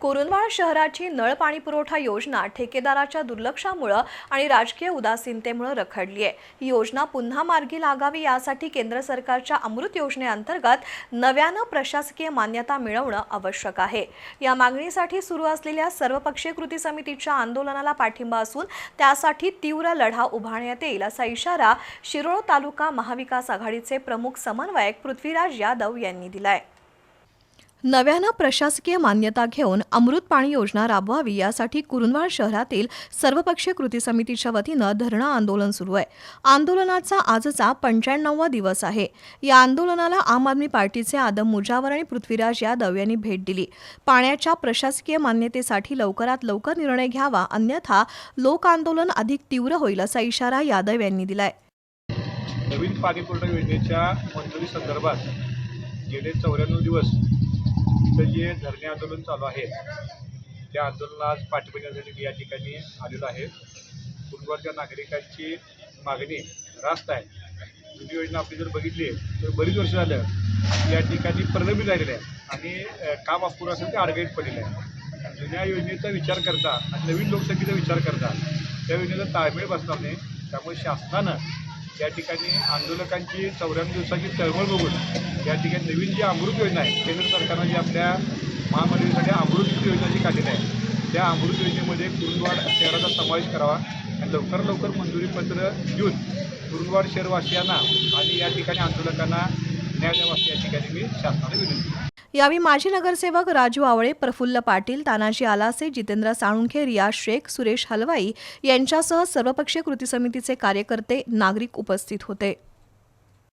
कुरुंदवाड शहराची नळ पाणी पुरवठा योजना ठेकेदाराच्या दुर्लक्षामुळं आणि राजकीय उदासीनतेमुळे रखडली आहे. ही योजना पुन्हा मार्गी लागावी यासाठी केंद्र सरकारच्या अमृत योजनेअंतर्गत नव्यानं प्रशासकीय मान्यता मिळवणं आवश्यक आहे. या मागणीसाठी सुरू असलेल्या सर्वपक्षीय कृती समितीच्या आंदोलनाला पाठिंबा असून त्यासाठी तीव्र लढा उभारण्यात येईल असा इशारा शिरोळ तालुका महाविकास आघाडीचे प्रमुख समन्वयक पृथ्वीराज यादव यांनी दिलाय. नव्यानं प्रशासकीय मान्यता घेऊन अमृत पाणी योजना राबवावी यासाठी कुरुंदवाड शहरातील सर्वपक्षीय कृती समितीच्या वतीनं धरणं आंदोलन सुरू आहे. आंदोलनाचा आजचा पंच्याण्णववा दिवस आहे. या आंदोलनाला आम आदमी पार्टीचे आदम मुजावर आणि पृथ्वीराज यादव यांनी भेट दिली. पाण्याच्या प्रशासकीय मान्यतेसाठी लवकरात लवकर निर्णय घ्यावा अन्यथा लोक आंदोलन अधिक तीव्र होईल असा इशारा यादव यांनी दिलाय. नवीन पाणीपुरवठा योजनेच्या मंजुरी संदर्भात गेले चौऱ्याण्णव दिवस इथं जे धरणे आंदोलन चालू आहे त्या आंदोलनास पाठिंबा देण्यासाठी मी या ठिकाणी आलेलो आहे. पूर्वच्या नागरिकांची मागणी रास्त आहे. जुनी योजना आपली जर बघितली तर बरीच वर्ष झालं या ठिकाणी प्रलंबित झालेलं आहे आणि काम अपूर्ण असेल ते अडगळीत पडलेलं आहे. जुन्या योजनेचा विचार करता आणि नवीन लोकसंख्येचा विचार करता त्या योजनेचा ताळमेळ बसणार नाही. त्यामुळे शासनानं या ठिकाणी आंदोलकांची चौऱ्याण्णव दिवसाची चळवळ बघून या ठिकाणी नवीन जी अमृत योजना आहे केंद्र सरकारनं जी आपल्या महामंडळीसाठी अमृत योजना जी काढलेली आहे त्या अमृत योजनेमध्ये कुरुंदवाड शहराचा समावेश करावा आणि लवकर लवकर मंजुरीपत्र देऊन कुरुंदवाड शहरवासियांना आणि या ठिकाणी आंदोलकांना न्याय द्यावा अशी या ठिकाणी मी शासनाला विनंती यावेळी माजी नगरसेवक राजू आवळे प्रफुल्ल पाटील तानाजी आलासे जितेंद्र साळुंखे रिया शेख सुरेश हलवाई यांच्यासह सर्वपक्षीय कृती समितीचे कार्यकर्ते नागरिक उपस्थित होते.